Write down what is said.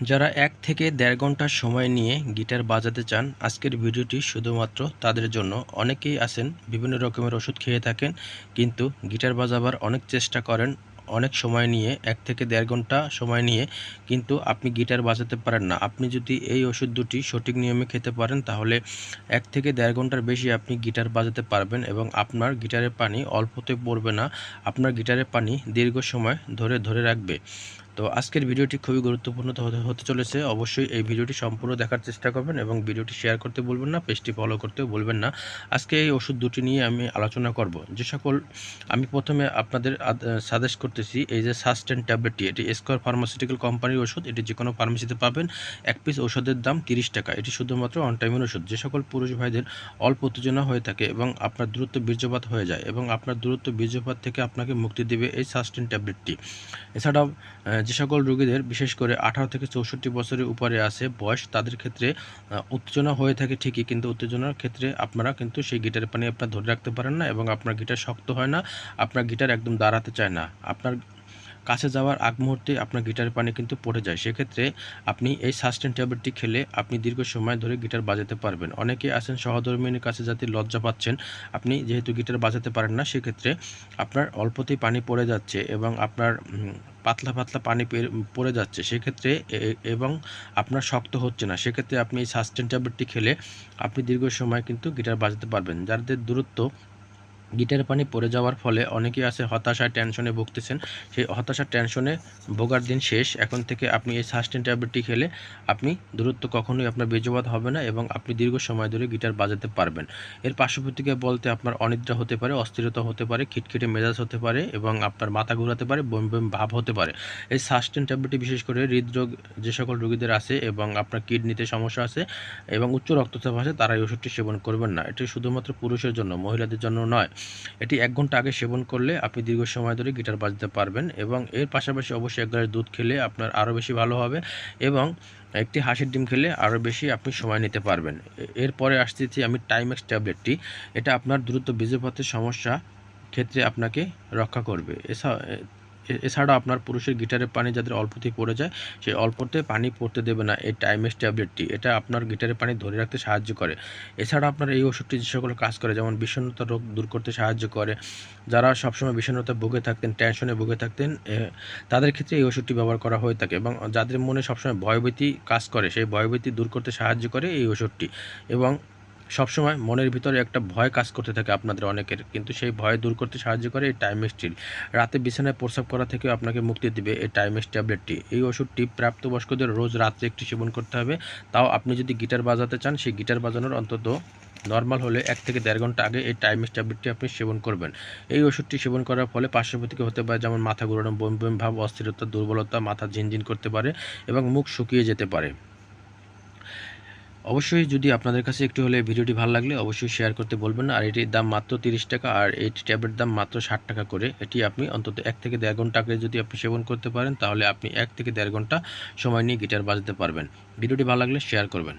যারা এক থেকে দেড় ঘণ্টা সময় নিয়ে গিটার বাজাতে চান, আজকের ভিডিওটি শুধুমাত্র তাদের জন্য। অনেকেই আছেন, বিভিন্ন রকমের ওষুধ খেয়ে থাকেন, কিন্তু গিটার বাজাবার অনেক চেষ্টা করেন অনেক সময় নিয়ে, এক থেকে দেড় ঘণ্টা সময় নিয়ে, কিন্তু আপনি গিটার বাজাতে পারেন না। আপনি যদি এই ওষুধ দুটি সঠিক নিয়মে খেতে পারেন, তাহলে এক থেকে দেড় ঘণ্টার বেশি আপনি গিটার বাজাতে পারবেন এবং আপনার গিটারের পানি অল্পতে পড়বে না, আপনার গিটারের পানি দীর্ঘ সময় ধরে ধরে রাখবে। তো আজকের ভিডিওটি খুবই গুরুত্বপূর্ণ হতে চলেছে। অবশ্যই এই ভিডিওটি সম্পূর্ণ দেখার চেষ্টা করবেন এবং ভিডিওটি শেয়ার করতে বলবেন না, পেজটি ফলো করতে বলবেন না। আজকে এই ওষুধ দুটি নিয়ে আমি আলোচনা করব। যে সকল আমি প্রথমে আপনাদের সাজেস্ট করতেছি, এই যে সাস্টেন ট্যাবলেটটি এটি স্কোয়ার ফার্মাসিউটিক্যাল কোম্পানির ওষুধ। এটি যে কোনো ফার্মেসিতে পাবেন। এক পিস ওষুধের দাম তিরিশ টাকা। এটি শুধুমাত্র অন টাইমের ওষুধ। যে সকল পুরুষ ভাইদের অল্প উত্তেজনা হয়ে থাকে এবং আপনার দ্রুত বীর্যপাত হয়ে যায় এবং আপনার দ্রুত বীর্যপাত থেকে আপনাকে মুক্তি দেবে এই সাস্টেন ট্যাবলেটটি এছাড়াও যে সকল রোগীদের বিশেষ করে আঠারো থেকে চৌষট্টি বছরের উপরে আছে বয়স, তাদের ক্ষেত্রে উত্তেজনা হয়ে থাকে ঠিকই, কিন্তু উত্তেজনার ক্ষেত্রে আপনারা কিন্তু সেই গিটারের পানি আপনার ধরে রাখতে পারেন না এবং আপনার গিটার শক্ত হয় না, আপনার গিটার একদম দাঁড়াতে চায় না। আপনার কাছে যাওয়ার আগ মুহূর্তে আপনার গিটারের পানি কিন্তু পড়ে যায়। সেক্ষেত্রে আপনি এই সাস্টেন ট্যাবলেটটি খেলে আপনি দীর্ঘ সময় ধরে গিটার বাজাতে পারবেন। অনেকে আছেন সহধর্মিনীর কাছে যাতে লজ্জা পাচ্ছেন, আপনি যেহেতু গিটার বাজাতে পারেন না, সেক্ষেত্রে আপনার অল্পতেই পানি পড়ে যাচ্ছে এবং আপনার পাতলা পাতলা পানি পড়ে যাচ্ছে, সেক্ষেত্রে এবং আপনার শক্ত হচ্ছে না, সেক্ষেত্রে আপনি এই সাস্টেন ট্যাবলেটটি খেলে আপনি দীর্ঘ সময় কিন্তু গিটার বাজাতে পারবেন। যাদের দূরত্ব গিটার পানি পড়ে যাওয়ার ফলে অনেকেই আছে হতাশায়, টেনশনে ভুগতেছেন। সেই হতাশা, টেনশনে ভোগার দিন শেষ। এখন থেকে আপনি এই সাস্টেন ট্যাবলেটটি খেলে আপনি দূরত্ব কখনোই আপনার বেজবাদ হবে না এবং আপনি দীর্ঘ সময় ধরে গিটার বাজাতে পারবেন। এর পার্শ্বপ্রতিক্রিয়া বলতে আপনার অনিদ্রা হতে পারে, অস্থিরতা হতে পারে, খিটখিটে মেজাজ হতে পারে এবং আপনার মাথা ঘুরাতে পারে, বম বম ভাব হতে পারে। এই সাস্টেন ট্যাবলেটটি বিশেষ করে হৃদরোগ যে সকল রোগীদের আছে এবং আপনার কিডনিতে সমস্যা আছে এবং উচ্চ রক্তচাপ আছে, তারা এই ওষুধটি সেবন করবেন না। এটি শুধুমাত্র পুরুষের জন্য, মহিলাদের জন্য নয়। এটি এক ঘণ্টা আগে সেবন করলে আপনি দীর্ঘ সময় ধরে গিটার বাজতে পারবেন এবং এর পাশাপাশি অবশ্যই এক গ্লাস দুধ খেলে আপনার আরও বেশি ভালো হবে এবং একটি হাঁসের ডিম খেলে আরও বেশি আপনি সময় নিতে পারবেন। এরপরে আসতেছি আমি টাইমেক্স ট্যাবলেটটি। এটা আপনার দ্রুত বীজপাতের সমস্যা ক্ষেত্রে আপনাকে রক্ষা করবে। এছাড়া এছাড়াও আপনার পুরুষের গিটারের পানি যাদের অল্পতেই পড়ে যায়, সেই অল্পতে পানি পড়তে দেবে না। এই টাইমেস ট্যাবলেটটি এটা আপনার গিটারের পানি ধরে রাখতে সাহায্য করে। এছাড়া আপনার এই ওষুধটি যে সকল কাজ করে, যেমন বিষণ্ণতা রোগ দূর করতে সাহায্য করে, যারা সবসময় বিষণ্ণতা ভুগে থাকতেন টেনশনে ভুগে থাকতেন তাদের ক্ষেত্রে এই ওষুধটি ব্যবহার করা হয়ে থাকে এবং যাদের মনে সবসময় ভয়ভীতি কাজ করে, সেই ভয়ভীতি দূর করতে সাহায্য করে এই ওষুধটি। এবং সবসময় মনের ভিতরে একটা ভয় কাজ করতে থাকে আপনাদের অনেকের। কিন্তু সেই ভয় দূর করতে সাহায্য করে এই টাইম স্টিল রাতে বিছানায় প্রস্রাব করা থেকেও আপনাকে মুক্তি দিবে এই টাইমেস ট্যাবলেটটি এই ওষুধটি প্রাপ্তবয়স্কদের রোজ রাত্রে একটি সেবন করতে হবে। তাও আপনি যদি গিটার বাজাতে চান, সেই গিটার বাজানোর অন্তত নর্মাল হলে এক থেকে দেড় ঘণ্টা আগে এই টাইমেস ট্যাবলেটটি আপনি সেবন করবেন। এই ওষুধটি সেবন করার ফলে পার্শ্বপ্রতিক্রিয়া হতে পারে, যেমন মাথা ঘুরানো, বম বম ভাব, অস্থিরতা, দুর্বলতা, মাথা ঝিনঝিন করতে পারে এবং মুখ শুকিয়ে যেতে পারে। অবশ্যই যদি আপনাদের কাছে একটু হলে ভিডিওটি ভালো লাগলে অবশ্যই শেয়ার করতে বলবেন না। আর এটির দাম মাত্র তিরিশ টাকা আর এই ট্যাবের দাম মাত্র ষাট টাকা করে। এটি আপনি অন্তত এক থেকে দেড় ঘণ্টা আগে যদি আপনি সেবন করতে পারেন, তাহলে আপনি এক থেকে দেড় ঘণ্টা সময় নিয়ে গিটার বাজাতে পারবেন। ভিডিওটি ভালো লাগলে শেয়ার করবেন।